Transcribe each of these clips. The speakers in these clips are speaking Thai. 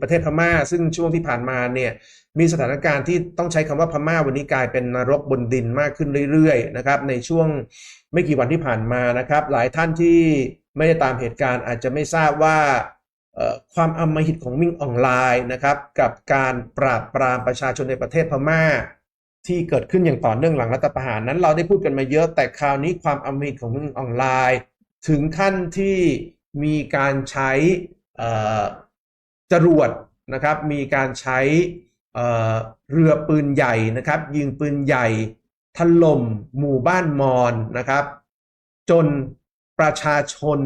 ประเทศพม่า ซึ่งช่วงที่ผ่านมาเนี่ยมีสถานการณ์ที่ต้องใช้คำว่าพม่าวันนี้กลายเป็นนรกบนดินมากขึ้นเรื่อยๆนะครับในช่วงไม่กี่วันที่ผ่านมานะครับ หลายท่านที่ไม่ได้ตามเหตุการณ์อาจจะไม่ทราบว่าความอมหิตของมิ่งออนไลน์นะครับกับการปราบปรามประชาชนในประเทศพม่า ที่เกิดขึ้นอย่างต่อเนื่องหลังรัฐประหารนั้น เราได้พูดกันมาเยอะแต่คราวนี้ความอมหิตของมิ่งออนไลน์ ถึงขั้นที่มีการใช้ จรวดนะครับมีการใช้เเรือปืนใหญ่นะครับ ยิงปืนใหญ่ถล่มหมู่บ้านมอญนะครับ จนประชาชน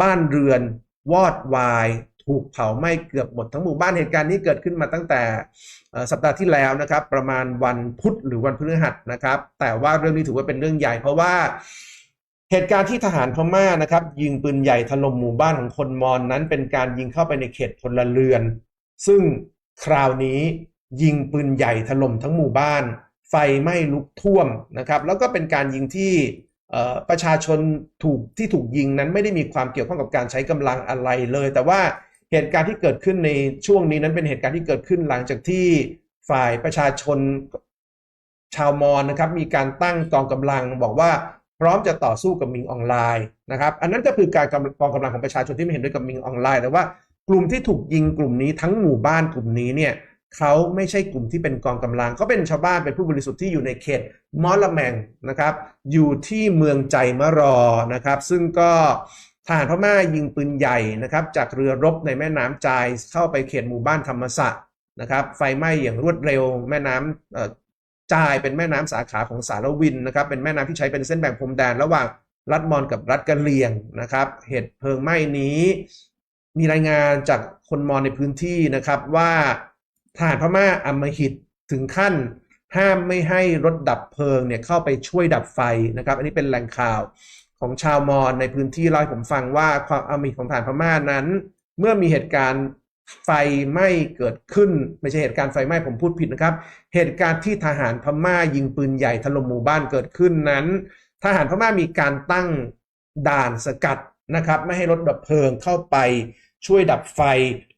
บ้านเรือน วอดวาย ถูกเผาไหม้เกือบหมดทั้งหมู่บ้านเหตุการณ์นี้เกิดขึ้นมาตั้งแต่สัปดาห์ที่แล้วนะครับ ประมาณวันพุธหรือวันพฤหัสนะครับ แต่ว่าเรื่องนี้ถือว่าเป็นเรื่องใหญ่เพราะว่า เหตุการณ์ที่ทหารพม่านะครับ ยิงปืนใหญ่ถล่มหมู่บ้านของคนมอญนั้น เป็นการยิงเข้าไปในเขตพลเรือน ซึ่งคราวนี้ยิงปืนใหญ่ถล่มทั้งหมู่บ้าน ไฟไหม้ลุกท่วมนะครับ แล้วก็เป็นการยิงที่ประชาชนถูกที่ถูกยิงนั้นไม่ได้มีความเกี่ยวข้องกับการใช้กำลังอะไรเลย แต่ว่าเหตุการณ์ที่เกิดขึ้นในช่วงนี้นั้นเป็นเหตุการณ์ที่เกิดขึ้นหลังจากที่ฝ่ายประชาชนชาวมอญนะครับ มีการตั้งกองกำลังบอกว่า พร้อมจะต่อสู้กับมิงออนไลน์นะครับอันนั้นก็คือการกองกำลังของประชาชนที่ไม่เห็นด้วยกับมิงออนไลน์ แต่ว่ากลุ่มที่ถูกยิงกลุ่มนี้ทั้งหมู่บ้านกลุ่มนี้เนี่ยเขาไม่ใช่กลุ่มที่เป็นกองกำลังเขาเป็นชาวบ้านเป็นผู้บริสุทธิ์ที่อยู่ในเขตมอลแมงนะครับอยู่ที่เมืองใจมะรอนะครับ ซึ่งก็ทหารพม่ายิงปืนใหญ่นะครับจากเรือรบในแม่น้ำจายเข้าไปเขตหมู่บ้านธรรมสะนะครับไฟไหม้อย่างรวดเร็ว แม่น้ำ จายเป็นแม่น้ำสาขาของสารวินนะครับเป็นแม่น้ำที่ใช้เป็นเส้นแบ่งพรมแดน ระหว่างรัฐมอญกับรัฐกะเหรี่ยงนะครับ เหตุเพลิงไหม้นี้ มีรายงานจากคนมอญในพื้นที่นะครับว่าทหารพม่าอำมหิตถึงขั้นห้ามไม่ให้รถดับเพลิงเนี่ยเข้าไปช่วยดับไฟนะครับ อันนี้เป็นแหล่งข่าวของชาวมอญในพื้นที่เล่าให้ผมฟังว่าความอำมหิตของทหารพม่านั้น เมื่อมีเหตุการณ์ ไฟไหม้เกิดขึ้น ไม่ใช่เหตุการณ์ไฟไหม้ผมพูดผิดนะครับ เหตุการณ์ที่ทหารพม่ายิงปืนใหญ่ถล่มหมู่บ้านเกิดขึ้นนั้น ทหารพม่ามีการตั้งด่านสกัดนะครับ ไม่ให้รถดับเพลิงเข้าไปช่วยดับไฟ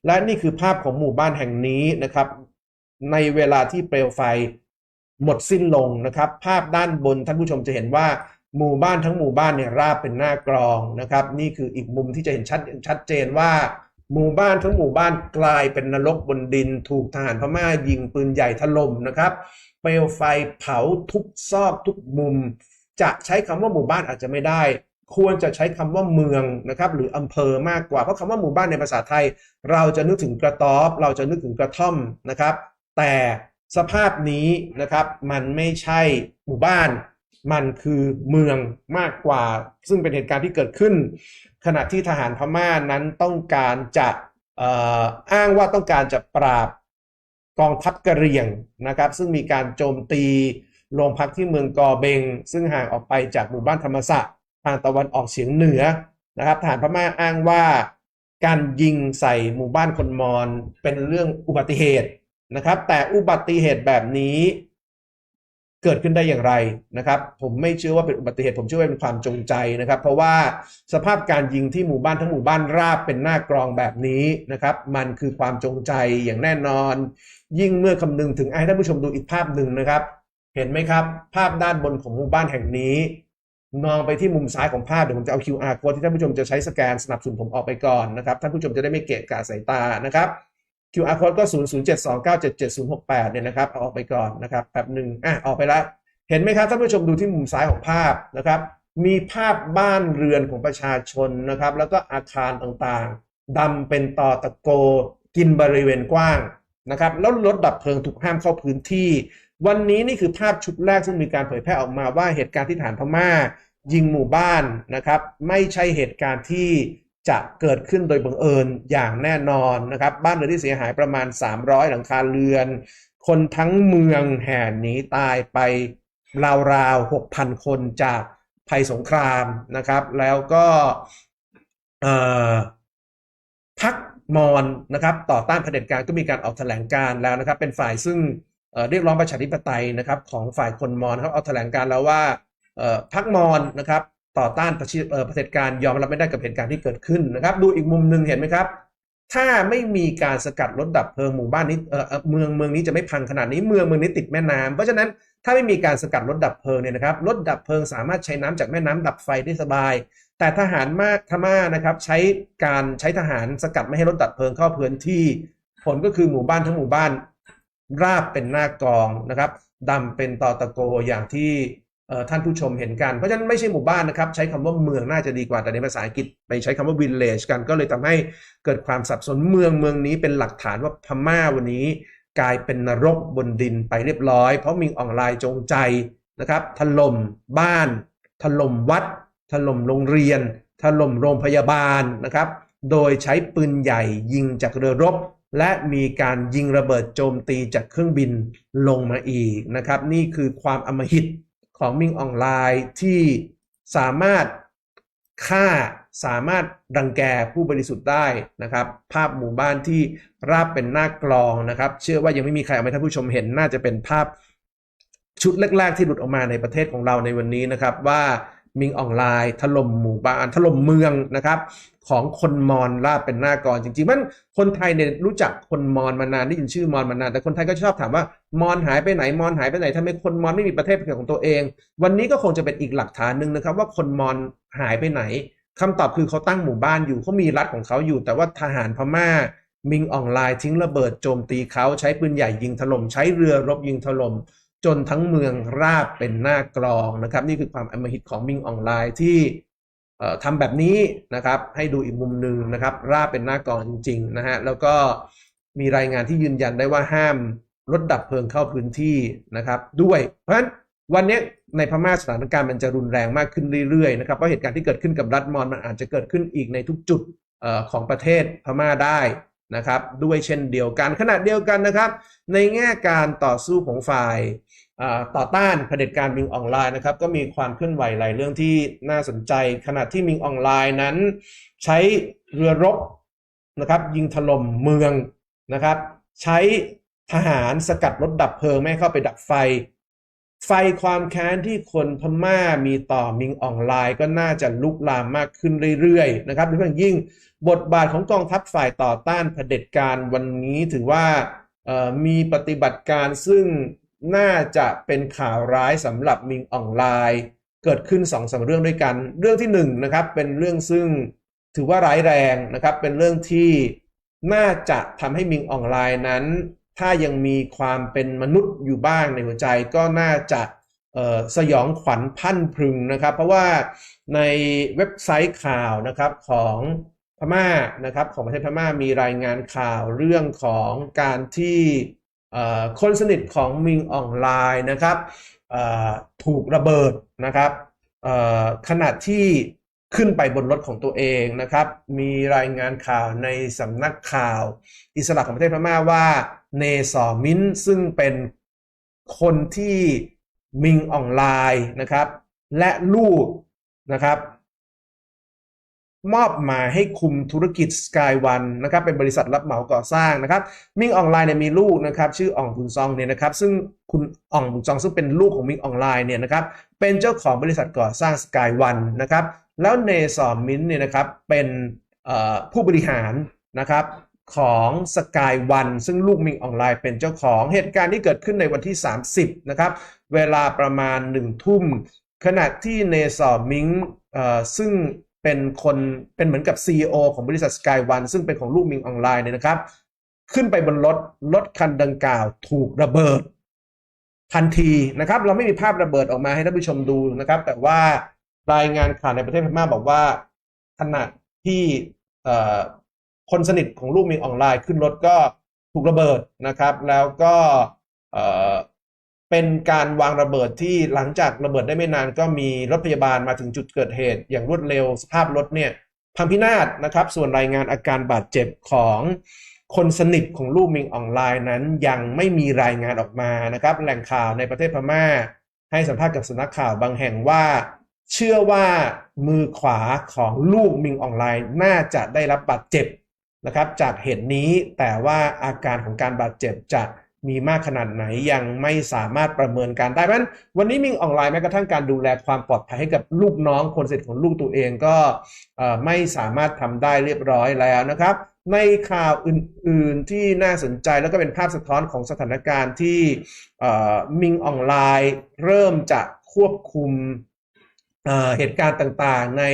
และนี่คือภาพของหมู่บ้านแห่งนี้นะครับ ในเวลาที่เปลวไฟหมดสิ้นลงนะครับ ภาพด้านบนท่านผู้ชมจะเห็นว่าหมู่บ้านทั้งหมู่บ้านเนี่ยราบเป็นหน้ากรองนะครับ นี่คืออีกมุมที่จะเห็นชัดชัดเจนว่า หมู่บ้านทั้งหมู่บ้านกลายเป็นนรกบนดิน ถูกทหารพม่ายิงปืนใหญ่ถล่มนะครับ เปลวไฟเผาทุกซอกทุกมุม จะใช้คำว่าหมู่บ้านอาจจะไม่ได้ ควรจะใช้คำว่าเมืองนะครับ หรืออำเภอมากกว่าเพราะคำว่าหมู่บ้านในภาษาไทย เราจะนึกถึงกระต๊อบ เราจะนึกถึงกระท่อมนะครับ แต่สภาพนี้นะครับมันไม่ใช่หมู่บ้าน มันคือเมืองมากกว่า ซึ่งเป็นเหตุการณ์ที่เกิดขึ้น ขณะที่ทหารพม่านั้นต้องการจะอ,อ้างว่าต้องการจะปราบกองทัพกะเหรี่ยงนะครับ ซึ่งมีการโจมตีโรงพักที่เมืองกอเบง ซึ่งห่างออกไปจากหมู่บ้านธรรมสะทางตะวันออกเฉียงเหนือนะครับทหารพม่าอ้างว่าการยิงใส่หมู่บ้านคนมอญเป็นเรื่องอุบัติเหตุนะครับ แต่อุบัติเหตุแบบนี้ เกิดขึ้นได้อย่างไรนะครับ ผมไม่เชื่อว่าเป็นอุบัติเหตุผมเชื่อว่าเป็นความจงใจนะครับ เพราะว่าสภาพการยิงที่หมู่บ้านทั้งหมู่บ้านราบเป็นหน้ากรองแบบนี้นะครับ มันคือความจงใจอย่างแน่นอน ยิ่งเมื่อคำนึงถึงให้ท่านผู้ชมดูอีกภาพหนึ่งนะครับ เห็นไหมครับ ภาพด้านบนของหมู่บ้านแห่งนี้มองไปที่มุมซ้ายของภาพเดี๋ยวผมจะเอา QR code ที่ท่านผู้ชมจะใช้สแกนสนับสนุนผมออกไปก่อนนะครับท่านผู้ชมจะได้ไม่เกะกะสายตานะครับ QR code ก็ 0072977068 เนี่ยนะครับ เอาออกไปก่อนนะครับแป๊บหนึ่งอะออกไปแล้ว เห็นไหมครับท่านผู้ชมดูที่มุมซ้ายของภาพนะครับ มีภาพบ้านเรือนของประชาชนนะครับ แล้วก็อาคารต่างๆดำเป็นต่อตะโก กินบริเวณกว้างนะครับ แล้วรถดับเพลิงถูกห้ามเข้าพื้นที่ วันนี้นี่คือภาพชุดแรกซึ่งมีการเผยแพร่ออกมาว่าเหตุการณ์ที่ฐานพม่ายิงหมู่บ้านนะครับ ไม่ใช่เหตุการณ์ที่ จะเกิดขึ้นโดยบังเอิญอย่างแน่นอนนะครับ บ้านเรือนที่เสียหายประมาณ 300 หลังคาเรือน คนทั้งเมืองแห่หนีตายไปราวๆ 6,000 คนจากภัยสงครามนะครับ แล้วก็พักมอนนะครับ ต่อต้านเผด็จการก็มีการออกแถลงการแล้วนะครับ เป็นฝ่ายซึ่งเเรียกร้องประชาธิปไตยนะครับ ของฝ่ายคนมอนเขาเอาแถลงการแล้วว่าพักมอนนะครับ ต่อต้านประชิเอ่อเผด็จการยอมรับไม่ได้กับเหตุการณ์ที่เกิดขึ้นนะครับ ดูอีกมุมหนึ่งเห็นไหมครับ ถ้าไม่มีการสกัดรถดับเพลิงหมู่บ้านนี้เออเมืองเมืองนี้จะไม่พังขนาดนี้เมืองเมืองนี้ติดแม่น้ำเพราะฉะนั้นถ้าไม่มีการสกัดรถดับเพลิงเนี่ยนะครับรถดับเพลิงสามารถใช้น้ำจากแม่น้ำดับไฟได้สบาย แต่ทหารมากพม่านะครับใช้การใช้ทหารสกัดไม่ให้รถดับเพลิงเข้าพื้นที่ ผลก็คือหมู่บ้านทั้งหมู่บ้าน ราบเป็นหน้ากองนะครับดำเป็นตอตะโกอย่างที่ ท่านผู้ชมเห็นกัน เพราะฉะนั้นไม่ใช่หมู่บ้านนะครับ ใช้คำว่าเมืองน่าจะดีกว่าแต่ในภาษาอังกฤษไปใช้คำว่า village กันก็เลยทำให้เกิดความสับสนเมืองเมืองนี้เป็นหลักฐานว่าพม่าวันนี้ กลายเป็นนรกบนดินไปเรียบร้อย เพราะมิงออนไลน์จงใจนะครับถล่มบ้าน ถล่มวัด ถล่มโรงเรียน ถล่มโรงพยาบาลนะครับ โดยใช้ปืนใหญ่ยิงจากเรือรบ และมีการยิงระเบิดโจมตีจากเครื่องบินลงมาอีกนะครับ นี่คือความอำมหิต ของมิงออนไลน์ที่สามารถฆ่าสามารถรังแกผู้บริสุทธิ์ได้นะครับ ภาพหมู่บ้านที่ราบเป็นหน้ากลองนะครับ เชื่อว่ายังไม่มีใครเอามาให้ท่านผู้ชมเห็นน่าจะเป็นภาพชุดแรกๆที่หลุดออกมาในประเทศของเราในวันนี้นะครับว่า มิงออนไลน์ถล่มหมู่บ้านถล่มเมืองนะครับ ของคนมอญราบเป็นหน้ากรจริงๆมันคนไทยเนี่ยรู้จักคนมอญมานานได้ยินชื่อมอญมานาน แต่คนไทยก็ชอบถามว่ามอญหายไปไหนมอญหายไปไหนทำไมคนมอญไม่มีประเทศเป็นของตัวเอง วันนี้ก็คงจะเป็นอีกหลักฐานหนึ่งนะครับ ว่าคนมอญหายไปไหนคำตอบคือเขาตั้งหมู่บ้านอยู่เขามีรัฐของเขาอยู่ แต่ว่าทหารพม่ามิงออนไลน์ทิ้งระเบิดโจมตีเขาใช้ปืนใหญ่ยิงถล่มใช้เรือรบยิงถล่ม จนทั้งเมืองราบเป็นหน้ากรองนะครับ นี่คือความอมหิตของมิงออนไลน์ที่ทำแบบนี้นะครับ ให้ดูอีกมุมหนึ่งนะครับ ราบเป็นหน้ากรองจริงๆนะฮะแล้วก็มีรายงานที่ยืนยันได้ว่าห้ามรถดับเพลิงเข้าพื้นที่นะครับ ด้วยเพราะฉะนั้นวันนี้ในพม่าสถานการณ์มันจะรุนแรงมากขึ้นเรื่อยๆนะครับเพราะเหตุการณ์ที่เกิดขึ้นกับรัฐมอญมันอาจจะเกิดขึ้นอีกในทุกจุดออของประเทศพม่าได้นะครับ ด้วยเช่นเดียวกันขณะเดียวกันนะครับ ในแง่การต่อสู้ของฝ่าย ต่อต้านเผด็จการมิงออนไลน์นะครับก็มีความเคลื่อนไหวหลายเรื่องที่น่าสนใจ ขณะที่มิงออนไลน์นั้น ใช้เรือรบนะครับยิงถล่มเมืองนะครับ ใช้ทหารสกัดรถดับเพลิงไม่เข้าไปดับไฟ ไฟความแค้นที่คนพม่ามีต่อมิงออนไลน์ ก็น่าจะลุกลามมากขึ้นเรื่อยๆนะครับโดยเฉพาะยิ่งบทบาทของกองทัพฝ่ายต่อต้านเผด็จการวันนี้ถือว่ามีปฏิบัติการซึ่ง น่าจะเป็นข่าวร้ายสำหรับมิงออนไลน์ เกิดขึ้นสองสาเรื่องด้วยกัน เรื่องที่หนึ่งนะครับเป็นเรื่องซึ่งถือว่าร้ายแรงนะครับเป็นเรื่องที่น่าจะทำให้มิงออนไลน์นั้น ถ้ายังมีความเป็นมนุษย์อยู่บ้างในหัวใจก็น่าจะสยองขวัญพันพรึงนะครับ เพราะว่าในเว็บไซต์ข่าวนะครับของพม่านะครับของประเทศพม่ามีรายงานข่าวเรื่องของการที่ คนสนิทของมิงออนไลน์นะครับถูกระเบิดนะครับขณะที่ขึ้นไปบนรถของตัวเองนะครับ มีรายงานข่าวในสำนักข่าว อิสระของประเทศพม่าว่าเนซอมินซึ่งเป็นคนที่มิงออนไลน์นะครับ และลูกนะครับ มอบหมายให้คุมธุรกิจ Sky One นะครับเป็นบริษัทรับเหมาก่อสร้างนะครับมิงออนไลน์เนี่ยมีลูกนะครับชื่ออ่องบุญซองเนี่ยนะครับซึ่งคุณอ่องบุญซองซึ่งเป็นลูกของมิงออนไลน์เนี่ยนะครับเป็นเจ้าของบริษัทก่อสร้าง Sky One นะครับแล้วเนซอร์มินเนี่ยนะครับเป็นผู้บริหารนะครับของ Sky One ซึ่งลูกมิงออนไลน์เป็นเจ้าของเหตุการณ์ที่เกิดขึ้นในวันที่ 30 นะครับ เวลาประมาณ 1 ทุ่ม ขณะที่เนซอมิงเอ่อซึ่ง เป็นคนเป็นเหมือนกับ CEO ของบริษัท Sky One ซึ่งเป็นของลูกมิงออนไลน์เนี่ยนะครับ ขึ้นไปบนรถรถคันดังกล่าวถูกระเบิด ทันทีนะครับ เราไม่มีภาพระเบิดออกมาให้ท่านผู้ชมดูนะครับ แต่ว่ารายงานข่าวในประเทศพม่าบอกว่า ขณะที่คนสนิทของลูกมิงออนไลน์ขึ้นรถก็ถูกระเบิดนะครับ แล้วก็ เป็นการวางระเบิดที่หลังจากระเบิดได้ไม่นานก็มีรถพยาบาลมาถึงจุดเกิดเหตุ อย่างรวดเร็วสภาพรถเนี่ยพังพินาศนะครับ ส่วนรายงานอาการบาดเจ็บของคนสนิทของลูกมิงออนไลน์นั้นยังไม่มีรายงานออกมานะครับ แหล่งข่าวในประเทศพม่า ให้สัมภาษณ์กับสำนักข่าวบางแห่งว่า เชื่อว่ามือขวาของลูกมิงออนไลน์น่าจะได้รับบาดเจ็บนะครับ จากเหตุนี้แต่ว่าอาการของการบาดเจ็บจะ มีมากขนาดไหนยังไม่สามารถประเมินการได้เพราะฉะนั้นวันนี้มิงออนไลน์แม้กระทั่งการดูแลความปลอดภัยให้กับลูกน้องคนสนิทของลูกตัวเองก็ไม่สามารถทำได้เรียบร้อยแล้วนะครับ ในข่าวอื่น ๆที่น่าสนใจแล้วก็เป็นภาพสะท้อนของสถานการณ์ที่มิงออนไลน์เริ่มจะควบคุมเเหตุการณ์ต่างๆ ใน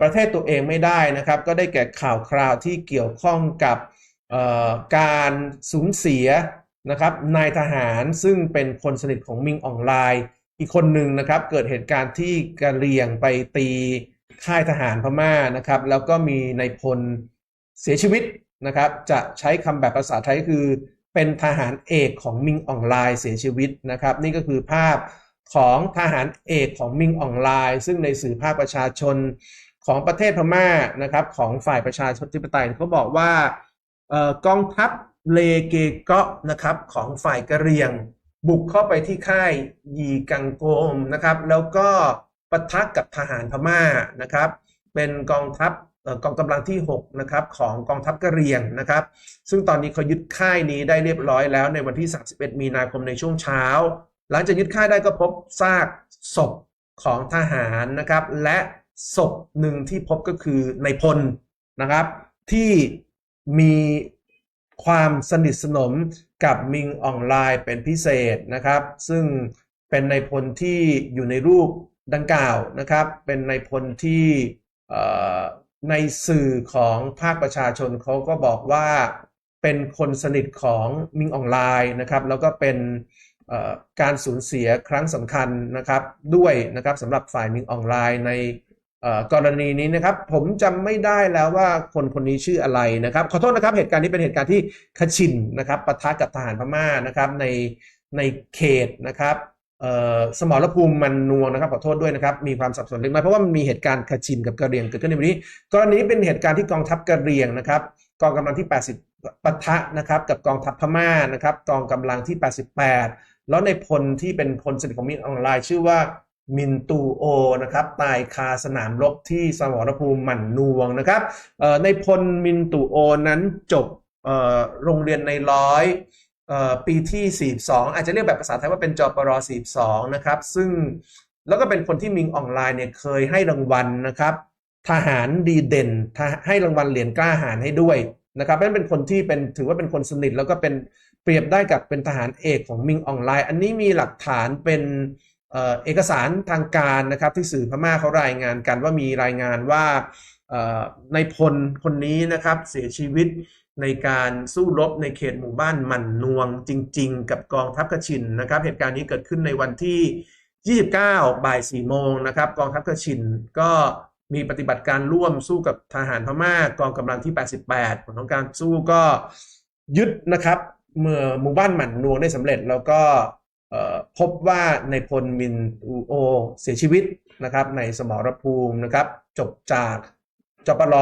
ประเทศตัวเองไม่ได้นะครับ ก็ได้แก่ข่าวคราวที่เกี่ยวข้องกับการสูญเสีย นะครับนายทหารซึ่งเป็นคนสนิทของมิงออนไลน์ อีกคนหนึ่งนะครับเกิดเหตุการณ์ที่กะเรียงไปตีค่ายทหารพม่านะครับ แล้วก็มีนายพลเสียชีวิตนะครับ จะใช้คำแบบภาษาไทยคือเป็นทหารเอกของมิงออนไลน์เสียชีวิตนะครับ นี่ก็คือภาพของทหารเอกของมิงออนไลน์ ซึ่งในสื่อภาคประชาชนของประเทศพม่านะครับ ของฝ่ายประชาธิปไตยเขาบอกว่าเออกองทัพ เลเกเกาะนะครับของฝ่ายกะเรียง บุกเข้าไปที่ค่ายยีกังโกมนะครับ แล้วก็ปะทะกับทหารพม่านะครับ เป็นกองทัพกองกำลังที่6นะครับของกองทัพกะเรียงนะครับ ซึ่งตอนนี้เขายึดค่ายนี้ได้เรียบร้อยแล้วในวันที่ 31 มีนาคมในช่วงเช้า หลังจากยึดค่ายได้ก็พบซากศพของทหารนะครับ และศพหนึ่งที่พบก็คือในพลนะครับ ที่มี ความสนิทสนมกับมิงออนไลน์เป็นพิเศษนะครับ ซึ่งเป็นในพลที่อยู่ในรูปดังกล่าวนะครับ เป็นในพลที่ในสื่อของภาคประชาชนเขาก็บอกว่าเป็นคนสนิทของมิงออนไลน์นะครับแล้วก็เป็นการสูญเสียครั้งสำคัญนะครับด้วยนะครับสำหรับฝ่ายมิงออนไลน์ใน กรณีนี้นะครับผมจำไม่ได้แล้วว่าคนคนนี้ชื่ออะไรนะครับขอโทษนะครับเหตุการณ์นี้เป็นเหตุการณ์ที่คชินนะครับปะทะกับทหารพม่านะครับในในเขตนะครับเอ่อสมรภูมิมันนวงนะครับขอโทษด้วยนะครับมีความสับสนเล็กน้อยเพราะว่ามันมีเหตุการณ์คชินกับกระเรียงเกิดขึ้นในวันนี้ กรณีนี้เป็นเหตุการณ์ที่กองทัพกระเรียงนะครับกองกำลังที่ 80ปะทะนะครับกับกองทัพพม่านะครับกองกำลังที่ 88 แล้วในพลที่เป็นคนสนิทของมินออนไลน์ชื่อว่า มินตูโอนะครับตายคาสนามรบที่สมรภูมิหมันนวงนะครับในพลมินตูโอนั้นจบโรงเรียนในร้อยปีที่ 42 อาจจะเรียกแบบภาษาไทยว่าเป็นจปร42 นะครับ ซึ่งแล้วก็เป็นคนที่มิงออนไลน์เนี่ยเคยให้รางวัลนะครับ ทหารดีเด่นให้รางวัลเหรียญกล้าหาญให้ด้วยนะครับนั่นเป็นคนที่เป็นถือว่าเป็นคนสนิทแล้วก็เป็นเปรียบได้กับเป็นทหารเอกของมิงออนไลน์ อันนี้มีหลักฐานเป็น เอกสารทางการนะครับที่สื่อพม่าเขารายงานกันว่ามีรายงานว่าในพลคนนี้นะครับเสียชีวิตในการสู้รบในเขตหมู่บ้านหมันนวงจริง ๆ กับกองทัพกระชินนะครับ เหตุการณ์นี้เกิดขึ้นในวันที่ 29 บ่าย 4 โมงนะครับ กองทัพกระชินก็มีปฏิบัติการร่วมสู้กับทหารพม่ากองกำลังที่ 88 ผลของการสู้ก็ยึดนะครับเมื่อหมู่บ้านหมันนวงได้สำเร็จแล้วก็ พบว่าในพลมินอูโอเสียชีวิตนะครับในสมรภูมินะครับจบจากจปร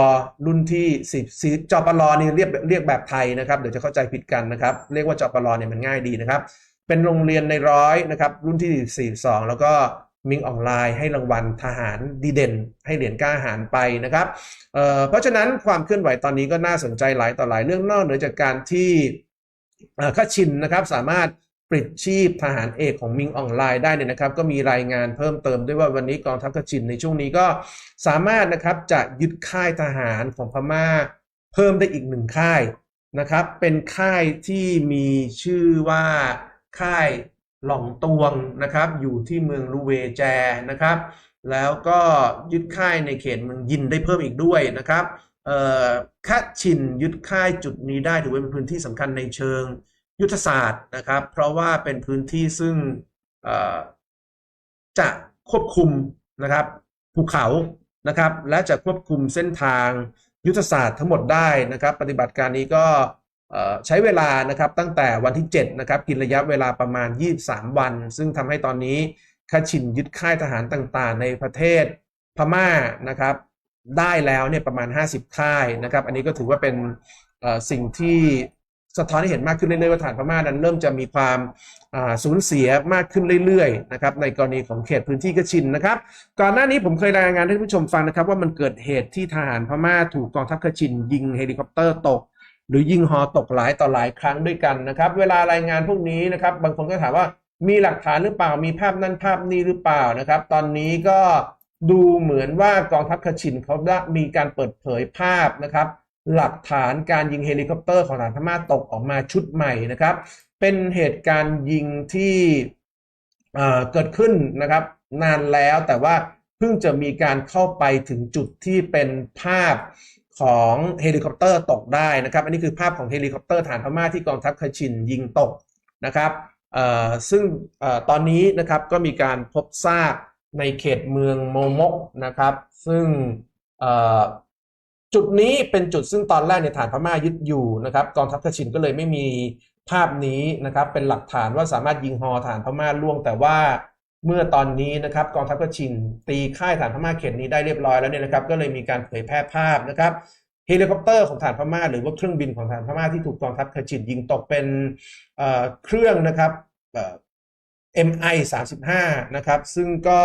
รุ่นที่ 10สีจปรนี่เรียกเรียกแบบไทยนะครับเดี๋ยวจะเข้าใจผิดกันนะครับ เรียกว่าจปรเนี่ยมันง่ายดีนะครับ เป็นโรงเรียนในร้อยนะครับรุ่นที่42 แล้วก็มิงออนไลน์ให้รางวัลทหารดีเด่น ให้เหรียญกล้าหาญไปนะครับเเพราะฉะนั้นความเคลื่อนไหวตอนนี้ก็น่าสนใจหลายต่อหลายเรื่องนอกเหนือจากการที่ข้าชินนะครับสามารถ ปลิดชีพทหารเอกของมิงออนไลน์ได้เนี่ยนะครับ ก็มีรายงานเพิ่มเติมด้วยว่าวันนี้กองทัพข้าชินในช่วงนี้ก็สามารถนะครับจะยึดค่ายทหารของพม่า เพิ่มได้อีกหนึ่งค่ายนะครับ เป็นค่ายที่มีชื่อว่าค่ายหล่องตวงนะครับ อยู่ที่เมืองลูเวแจนะครับ แล้วก็ยึดค่ายในเขตเมืองยินได้เพิ่มอีกด้วยนะครับเอ่อคัดชินยึดค่ายจุดนี้ได้ถือว่าเป็นพื้นที่สำคัญในเชิง ยุทธศาสตร์นะครับ เพราะว่าเป็นพื้นที่ซึ่งจะควบคุมนะครับภูเขานะครับและจะควบคุมเส้นทางยุทธศาสตร์ทั้งหมดได้นะครับ ปฏิบัติการนี้ก็ใช้เวลานะครับตั้งแต่วันที่ 7 นะครับ กินระยะเวลาประมาณ 23 วัน ซึ่งทำให้ตอนนี้คาชินยึดค่ายทหารต่างๆ ในประเทศพม่านะครับ ได้แล้วเนี่ยประมาณ 50 ค่ายนะครับ อันนี้ก็ถือว่าเป็นสิ่งที่ สะท้อนให้เห็นมากขึ้นเรื่อยๆว่าฐานพม่านั้นเริ่มจะมีความสูญเสียมากขึ้นเรื่อยๆนะครับในกรณีของเขตพื้นที่กระชินนะครับ ก่อนหน้านี้ผมเคยรายงานให้ผู้ชมฟังนะครับ ว่ามันเกิดเหตุที่ทหารพม่าถูกกองทัพกระชิน ยิงเฮลิคอปเตอร์ตก หรือยิงฮอตกหลายต่อหลายครั้งด้วยกันนะครับ เวลารายงานพวกนี้นะครับ บางคนก็ถามว่ามีหลักฐานหรือเปล่ามีภาพนั่นภาพนี้หรือเปล่านะครับ ตอนนี้ก็ดูเหมือนว่ากองทัพคชินเขาได้มีการเปิดเผยภาพนะครับ หลักฐานการยิงเฮลิคอปเตอร์ของทหารพม่าตกออกมาชุดใหม่นะครับ เป็นเหตุการณ์ยิงที่เเกิดขึ้นนะครับ นานแล้วแต่ว่าเพิ่งจะมีการเข้าไปถึงจุดที่เป็นภาพของเฮลิคอปเตอร์ตกได้นะครับ อันนี้คือภาพของเฮลิคอปเตอร์ฐานพม่าที่กองทัพคชินยิงตกนะครับซึ่งอตอนนี้นะครับก็มีการพบซากในเขตเมืองโมมกนะครับ ซึ่ง จุดนี้เป็นจุดซึ่งตอนแรกในฐานพม่ายึดอยู่นะครับกองทัพคชินก็เลยไม่มีภาพนี้นะครับเป็นหลักฐานว่าสามารถยิงฮอฐานพม่าล่วงแต่ว่าเมื่อตอนนี้นะครับกองทัพคชิน ตีค่ายฐานพม่าเขตนี้ได้เรียบร้อยแล้วเนี่ยนะครับก็เลยมีการเผยแพร่ภาพนะครับเฮลิคอปเตอร์ของฐานพม่าหรือว่าเครื่องบินของฐานพม่าที่ถูกกองทัพคชินยิงตกเป็นเเครื่องนะครับเอ่อ MI 35นะครับซึ่งก็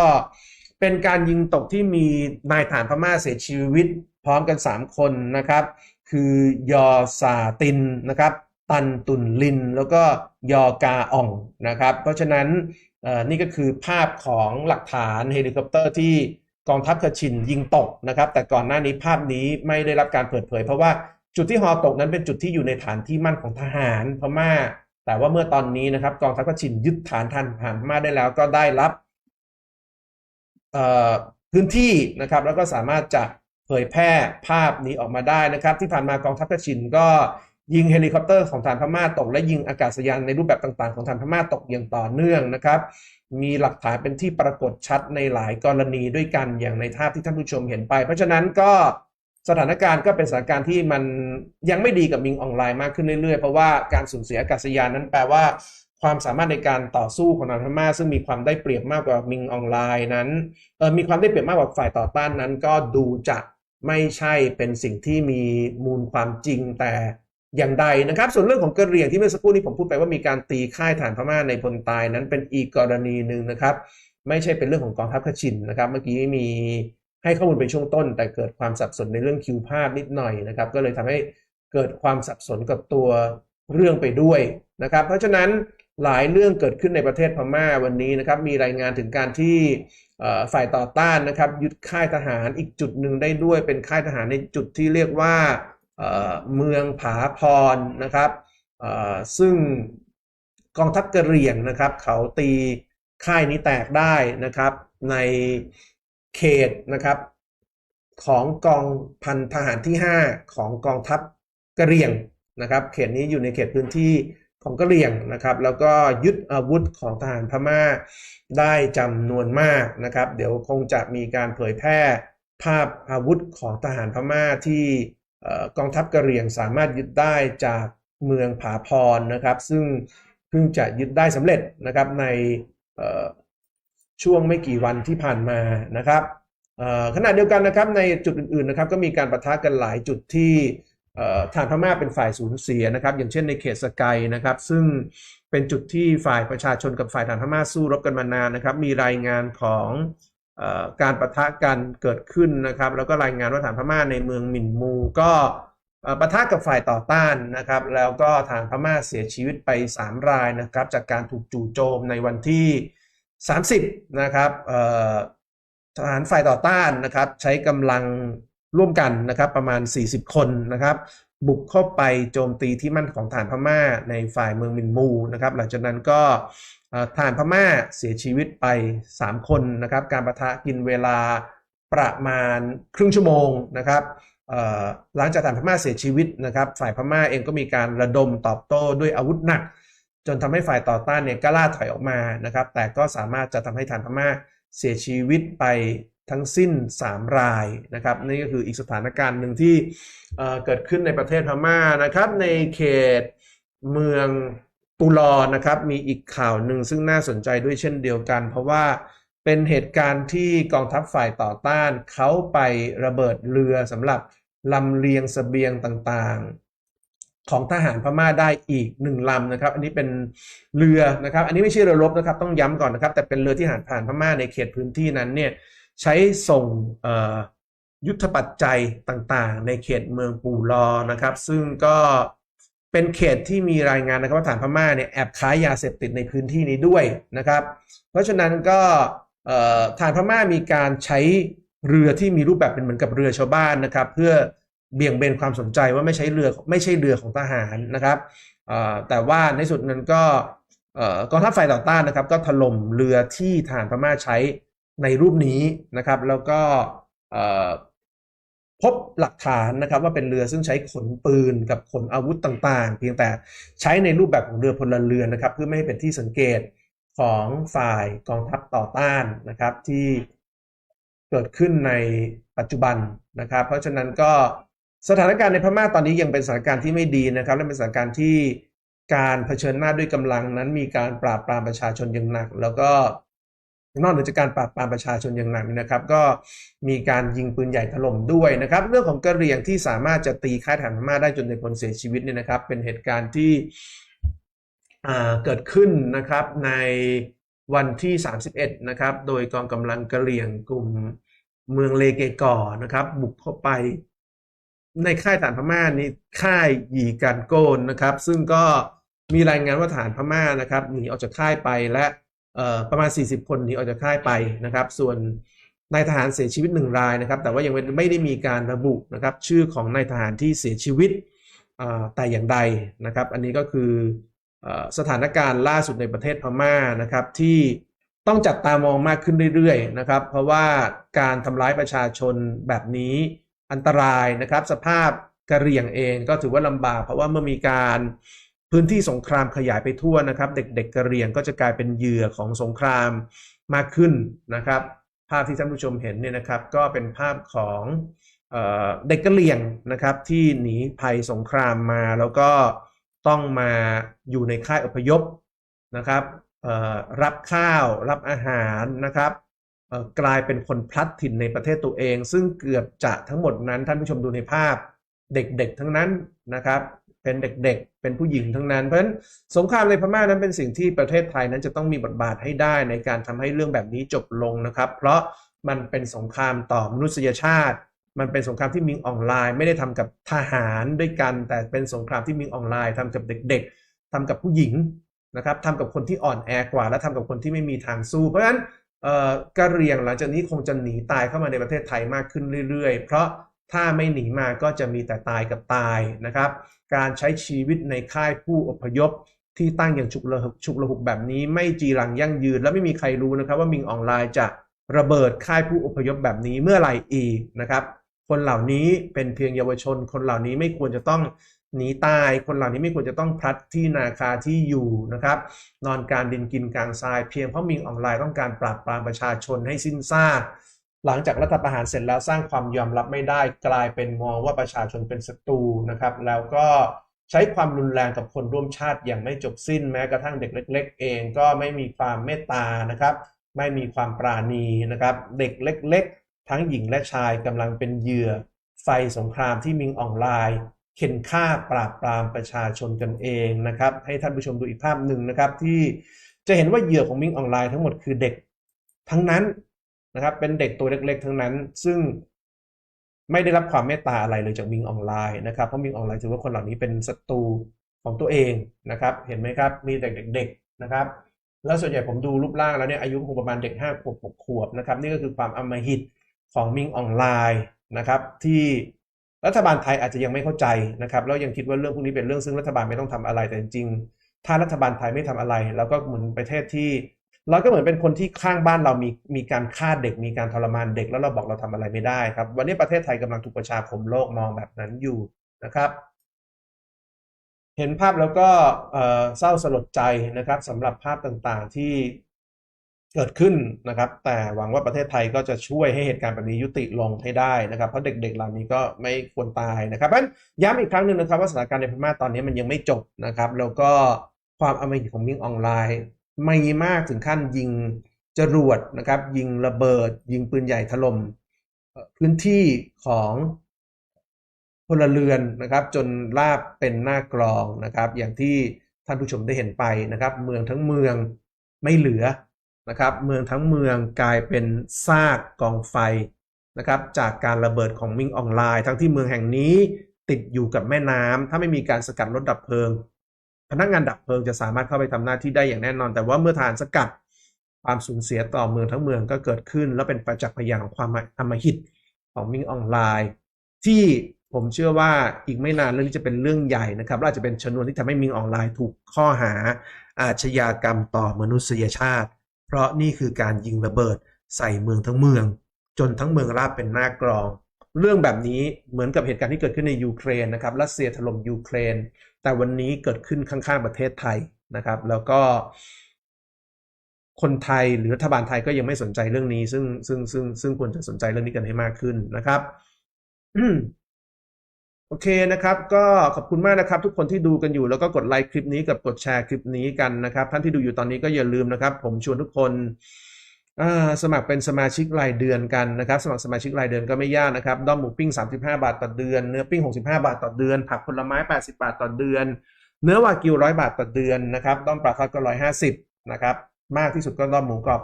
เป็นการยิงตกที่มีนายฐานพม่าเสียชีวิต พร้อมกัน 3 คนนะครับ คือยอซาตินนะครับ ตันตุนลิน แล้วก็ยอกาอ่องนะครับ เพราะฉะนั้นนี่ก็คือภาพของหลักฐานเฮลิคอปเตอร์ที่กองทัพคชินยิงตกนะครับ แต่ก่อนหน้านี้ภาพนี้ไม่ได้รับการเปิดเผย เพราะว่าจุดที่ฮอตกนั้นเป็นจุดที่อยู่ในฐานที่มั่นของทหารพม่า แต่ว่าเมื่อตอนนี้นะครับกองทัพคชินยึดฐานทันทหารพม่าได้แล้วก็ได้รับ พื้นที่นะครับแล้วก็สามารถจะเผยแพร่ภาพนี้ออกมาได้นะครับ ที่ผ่านมากองทัพกระชินก็ยิงเฮลิคอปเตอร์ของฐานพม่าตก และยิงอากาศยานในรูปแบบต่างๆ ของฐานพม่าตกอย่างต่อเนื่องนะครับ มีหลักฐานเป็นที่ปรากฏชัดในหลายกรณีด้วยกันอย่างในภาพที่ท่านผู้ชมเห็นไป เพราะฉะนั้นก็สถานการณ์ก็เป็นสถานการณ์ที่มันยังไม่ดีกับมิงออนไลน์มากขึ้นเรื่อยๆ เพราะว่าการสูญเสียอากาศยานนั้นแปลว่า ความสามารถในการต่อสู้ของทางพม่าซึ่งมีความได้เปรียบมากกว่ามิงออนไลน์นั้นเออมีความได้เปรียบมากกว่าฝ่ายต่อต้านนั้น ก็ดูจะไม่ใช่เป็นสิ่งที่มีมูลความจริงแต่อย่างใดนะครับ ส่วนเรื่องของกระเรียงที่เมื่อสักครู่นี้ผมพูดไปว่ามีการตีค่ายฐานพม่าในพลตายนั้นเป็นอีกกรณีหนึ่งนะครับ ไม่ใช่เป็นเรื่องของกองทัพขชินนะครับ เมื่อกี้มีให้ข้อมูลไปช่วงต้น แต่เกิดความสับสนในเรื่องคิวภาพนิดหน่อยนะครับ ก็เลยทำให้เกิดความสับสนกับตัวเรื่องไปด้วยนะครับ เพราะฉะนั้น หลายเรื่องเกิดขึ้นในประเทศพม่าวันนี้นะครับ มีรายงานถึงการที่ฝ่ายต่อต้านนะครับยึดค่ายทหารอีกจุดหนึ่งได้ด้วยเป็นค่ายทหารในจุดที่เรียกว่าเเมืองผาพรนะครับซึ่งกองทัพกระเหรี่ยงนะครับ เขาตีค่ายนี้แตกได้นะครับ ในเขตนะครับของกองพันทหารที่ 5 ของกองทัพกระเหรี่ยงนะครับ เขตนี้อยู่ในเขตพื้นที่ ของกะเหรี่ยงนะครับ แล้วก็ยึดอาวุธของทหารพม่าได้จำนวนมากนะครับ เดี๋ยวคงจะมีการเผยแพร่ภาพอาวุธของทหารพม่าที่กองทัพกะเหรี่ยงสามารถยึดได้จากเมืองผาพรนะครับ ซึ่งเพิ่งจะยึดได้สำเร็จนะครับในช่วงไม่กี่วันที่ผ่านมานะครับขณะเดียวกันนะครับในจุดอื่นๆนะครับก็มีการปะทะกันหลายจุดที่ เอ่อฐานพม่าเป็นฝ่ายสูญเสียนะครับ อย่างเช่นในเขตสกายนะครับ ซึ่งเป็นจุดที่ฝ่ายประชาชนกับฝ่ายฐานพม่าสู้รบกันมานานนะครับ มีรายงานของอการปะทะกันเกิดขึ้นนะครับ แล้วก็รายงานว่าฐานพม่าในเมืองหมิ่นมูก็เอ่อปะทะกับฝ่ายต่อต้านนะครับ แล้วก็ฐานพม่าเสียชีวิตไป 3 รายนะครับ จากการถูกจู่โจมในวันที่ 30 นะครับทหารฝ่ายต่อต้านนะครับ ใช้กำลัง ร่วมกันนะครับประมาณ 40 คนนะครับบุกเข้าไปโจมตีที่มั่นของฐานพม่าในฝ่ายเมืองมินมูนะครับหลังจากนั้นก็ฐานพม่าเสียชีวิตไป 3 คนนะครับการประทะกินเวลาประมาณครึ่งชั่วโมงนะครับหลังจากฐานพม่าเสียชีวิตนะครับฝ่ายพม่าเองก็มีการระดมตอบโต้ด้วยอาวุธหนัก จนทำให้ฝ่ายต่อต้านเนี่ยกล้าถอยออกมานะครับแต่ก็สามารถจะทำให้ฐานพม่าเสียชีวิตไป ทั้งสิ้น 3 รายนะครับนี่ก็คืออีกสถานการณ์หนึ่งที่เเกิดขึ้นในประเทศพม่านะครับ ในเขตเมืองปูลอนะครับมีอีกข่าวหนึ่งซึ่งน่าสนใจด้วยเช่นเดียวกัน เพราะว่าเป็นเหตุการณ์ที่กองทัพฝ่ายต่อต้านเขาไประเบิดเรือสำหรับลำเลียงเสบียงต่างๆ ของทหารพม่าได้อีกหนึ่งลำนะครับ อันนี้เป็นเรือนะครับ อันนี้ไม่ใช่เรือรบนะครับ ต้องย้ำก่อนนะครับ แต่เป็นเรือที่ผ่านผ่านพม่าในเขตพื้นที่นั้นเนี่ย ใช้ส่งยุทธปัจจัยต่างๆ ในเขตเมืองปูลอนะครับ ซึ่งก็เป็นเขตที่มีรายงานนะครับว่าฐานพม่าเนี่ยแอบค้ายาเสพติดในพื้นที่นี้ด้วยนะครับ เพราะฉะนั้นก็ฐานพม่ามีการใช้เรือที่มีรูปแบบเป็นเหมือนกับเรือชาวบ้านนะครับ เพื่อเบี่ยงเบนความสนใจว่าไม่ใช่เรือไม่ใช่เรือของทหารนะครับแต่ว่าในสุดนั้นก็กองทัพฝ่ายต่อต้านนะครับ ก็ถล่มเรือที่ทหารพม่าใช้ ในรูปนี้นะครับ แล้วก็พบหลักฐานนะครับ ว่าเป็นเรือซึ่งใช้ขนปืนกับขนอาวุธต่างๆ เพียงแต่ใช้ในรูปแบบของเรือพลเรือนนะครับ เพื่อไม่ให้เป็นที่สังเกตของฝ่ายกองทัพต่อต้านนะครับที่เกิดขึ้นในปัจจุบันนะครับ เพราะฉะนั้นก็สถานการณ์ในพม่าตอนนี้ยังเป็นสถานการณ์ที่ไม่ดีนะครับ และเป็นสถานการณ์ที่การเผชิญหน้าด้วยกำลังนั้นมีการปราบปรามประชาชนอย่างหนัก แล้วก็ นอกเหนือจากการปราบปรามประชาชนอย่างหนักนะครับ ก็มีการยิงปืนใหญ่ถล่มด้วยนะครับ เรื่องของกระเหรี่ยงที่สามารถจะตีค่ายทหารพม่าได้จนในพลเสียชีวิตเนี่ยนะครับ เป็นเหตุการณ์ที่เกิดขึ้นนะครับในวันที่ 31 นะครับ โดยกองกำลังกระเหรี่ยงกลุ่มเมืองเลเกกอนะครับ บุกเข้าไปในค่ายฐานพม่านี้ค่ายหยีการโกนนะครับ ซึ่งก็มีรายงานว่าฐานพม่านะครับหนีออกจากค่ายไปและ ประมาณ 40 คนหนีออกจากค่ายไปนะครับ ส่วนนายทหารเสียชีวิตหนึ่งรายนะครับ แต่ว่ายังไม่ได้มีการระบุนะครับ ชื่อของนายทหารที่เสียชีวิตแต่อย่างใดนะครับ อันนี้ก็คืออสถานการณ์ล่าสุดในประเทศพม่านะครับที่ต้องจับตามองมากขึ้นเรื่อยๆนะครับ เพราะว่าการทำร้ายประชาชนแบบนี้อันตรายนะครับ สภาพกะเรี่ยงเองก็ถือว่าลำบาก เพราะว่าเมื่อมีการ พื้นที่สงครามขยายไปทั่วนะครับ เด็กๆกระเรียงก็จะกลายเป็นเหยื่อของสงครามมากขึ้นนะครับ ภาพที่ท่านผู้ชมเห็นเนี่ยนะครับ ก็เป็นภาพของเออเด็กกระเรียงนะครับที่หนีภัยสงครามมาแล้วก็ต้องมาอยู่ในค่ายอพยพนะครับรับข้าวรับอาหารนะครับกลายเป็นคนพลัดถิ่นในประเทศตัวเอง ซึ่งเกือบจะทั้งหมดนั้นท่านผู้ชมดูในภาพเด็กๆทั้งนั้นนะครับ เป็นเด็กๆ เป็นผู้หญิงทั้งนั้น เพราะฉะนั้นสงครามในพม่านั้นเป็นสิ่งที่ประเทศไทยนั้นจะต้องมีบทบาทให้ได้ในการทำให้เรื่องแบบนี้จบลงนะครับ เพราะมันเป็นสงครามต่อมนุษยชาติ มันเป็นสงครามที่มิงออนไลน์ ไม่ได้ทำกับทหารด้วยกัน แต่เป็นสงครามที่มิงออนไลน์ทำกับเด็ก ๆทำกับผู้หญิงนะครับทำกับคนที่อ่อนแอกว่า และทำกับคนที่ไม่มีทางสู้ เพราะฉะนั้นเอ่อกะเหรี่ยงหลังจากนี้คงจะหนีตายเข้ามาในประเทศไทยมากขึ้นเรื่อยๆ เพราะ ถ้าไม่หนีมาก็จะมีแต่ตายกับตายนะครับ การใช้ชีวิตในค่ายผู้อพยพที่ตั้งอย่างฉุกระหุกฉุกระหุกแบบนี้ ไม่จีรังยั่งยืน และไม่มีใครรู้นะครับว่ามิงออนไลน์จะระเบิดค่ายผู้อพยพแบบนี้เมื่อไหร่อีกนะครับ คนเหล่านี้เป็นเพียงเยาวชน คนเหล่านี้ไม่ควรจะต้องหนีตาย คนเหล่านี้ไม่ควรจะต้องพลัดที่นาคาที่อยู่นะครับ นอนกลารดินกินกลางทราย เพียงเพราะมิงออนไลน์ต้องการปราบปรามประชาชนให้สิ้นซาก หลังจากรัฐประหารเสร็จแล้วสร้างความยอมรับไม่ได้กลายเป็นมองว่าประชาชนเป็นศัตรูนะครับ แล้วก็ใช้ความรุนแรงกับคนร่วมชาติอย่างไม่จบสิ้นแม้กระทั่งเด็กเล็ก ๆ เองก็ไม่มีความเมตตานะครับ ไม่มีความปราณีนะครับ เด็กเล็ก ๆ ทั้งหญิงและชายกำลังเป็นเหยื่อ ไฟสงครามที่มิงออนไลน์ เข็นฆ่าปราบปรามประชาชนกันเองนะครับ ให้ท่านผู้ชมดูอีกภาพหนึ่งนะครับที่จะเห็นว่าเหยื่อของมิงออนไลน์ทั้งหมดคือเด็ก ทั้งนั้น นะครับ เป็นเด็กตัวเล็กๆ ทั้งนั้น ซึ่งไม่ได้รับความเมตตาอะไรเลยจากมิงออนไลน์นะครับเพราะมิงออนไลน์ถือว่าคนเหล่านี้เป็นศัตรูของตัวเองนะครับ เห็นไหมครับ มีแต่เด็กๆนะครับ แล้วส่วนใหญ่ผมดูรูปร่างแล้วเนี่ยอายุคงประมาณเด็กห้าขวบหกขวบนะครับ นี่ก็คือความอำมหิตของมิงออนไลน์นะครับ ที่รัฐบาลไทยอาจจะยังไม่เข้าใจนะครับแล้วยังคิดว่าเรื่องพวกนี้เป็นเรื่องซึ่งรัฐบาลไม่ต้องทำอะไรแต่จริงๆถ้ารัฐบาลไทยไม่ทำอะไร แล้วก็เหมือนประเทศที่ เราก็เหมือนเป็นคนที่ข้างบ้านเรามีมีการฆ่าเด็กมีการทรมานเด็กแล้วเราบอกเราทำอะไรไม่ได้ครับ วันนี้ประเทศไทยกำลังถูกประชาคมโลกมองแบบนั้นอยู่นะครับ เห็นภาพแล้วก็เศร้าสลดใจนะครับสำหรับภาพต่างๆที่เกิดขึ้นนะครับ แต่หวังว่าประเทศไทยก็จะช่วยให้เหตุการณ์แบบนี้ยุติลงให้ได้นะครับ เพราะเด็กๆเหล่านี้ก็ไม่ควรตายนะครับเพราะฉะนั้นย้ำอีกครั้งหนึ่งนะครับว่าสถานการณ์ในพม่าตอนนี้มันยังไม่จบนะครับ แล้วก็ความอำมหิตของมิงออนไลน์ ไม่มากถึงขั้นยิงจรวดนะครับ ยิงระเบิด ยิงปืนใหญ่ถล่มเอ่อพื้นที่ของพลเรือนนะครับ จนลาบเป็นหน้ากลองนะครับ อย่างที่ท่านผู้ชมได้เห็นไปนะครับ เมืองทั้งเมืองไม่เหลือนะครับ เมืองทั้งเมืองกลายเป็นซากกองไฟนะครับ จากการระเบิดของมิงออนไลน์ ทั้งที่เมืองแห่งนี้ติดอยู่กับแม่น้ำถ้าไม่มีการสกัดรถดับเพลิง พนักงานดับเพลิงจะสามารถเข้าไปทำหน้าที่ได้อย่างแน่นอน แต่ว่าเมื่อฐานสกัดความสูญเสียต่อเมืองทั้งเมืองก็เกิดขึ้น และเป็นประจักษ์พยานของความอำมหิตของมิงออนไลน์ ที่ผมเชื่อว่าอีกไม่นานเรื่องนี้จะเป็นเรื่องใหญ่นะครับและอาจจะเป็นชนวนที่ทำให้มิงออนไลน์ถูกข้อหาอาชญากรรมต่อมนุษยชาติ เพราะนี่คือการยิงระเบิดใส่เมืองทั้งเมือง จนทั้งเมืองราบเป็นหน้ากรอง เรื่องแบบนี้เหมือนกับเหตุการณ์ที่เกิดขึ้นในยูเครนนะครับรัสเซียถล่มยูเครน แต่วันนี้เกิดขึ้นข้างๆประเทศไทยนะครับ แล้วก็ คนไทยหรือรัฐบาลไทยก็ยังไม่สนใจเรื่องนี้ ซึ่งซึ่งซึ่งซึ่งควรจะสนใจเรื่องนี้กันให้มากขึ้นนะครับโอเคนะครับ ก็ขอบคุณมากนะครับ ทุกคนที่ดูกันอยู่แล้วก็กดไลค์คลิปนี้กับกดแชร์คลิปนี้กันนะครับ ท่านที่ดูอยู่ตอนนี้ก็อย่าลืมนะครับ ผมชวนทุกคน สมัครเป็นสมาชิกรายเดือนกันนะครับ สมัครสมาชิกรายเดือนก็ไม่ยากนะครับด้อมหมูปิ้ง 35 บาทต่อเดือน เนื้อปิ้ง 65 บาทต่อเดือน ผักผลไม้ 80 บาทต่อเดือน เนื้อวากิว 100 บาทต่อเดือนนะครับด้อมปลาทอดก็ 150 นะครับมากที่สุดก็ด้อมหมูกรอบ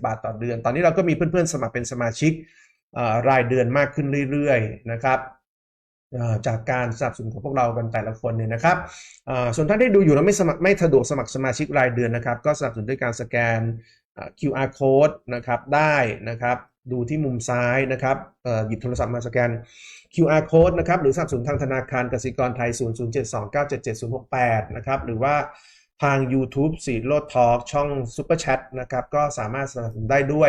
250 บาทต่อเดือน ตอนนี้เราก็มีเพื่อนๆ สมัครเป็นสมาชิกรายเดือนมากขึ้นเรื่อยๆนะครับจากการสนับสนุนของพวกเรากันแต่ละคนเนี่ยนะครับส่วนท่านที่ดูอยู่แล้วไม่สมัครไม่สะดวกสมัครสมาชิกรายเดือนนะครับ ก็สนับสนุนด้วยการสแกน QR code นะครับได้นะครับดูที่มุมซ้ายนะครับเอ่อหยิบโทรศัพท์มาสแกน QR code นะครับหรือสนับสนุนทางธนาคารกสิกรไทย 00729777068 นะครับหรือว่าทาง YouTube สีโลดทอล์กช่อง Super Chat นะครับก็สามารถสนับสนุนได้ด้วย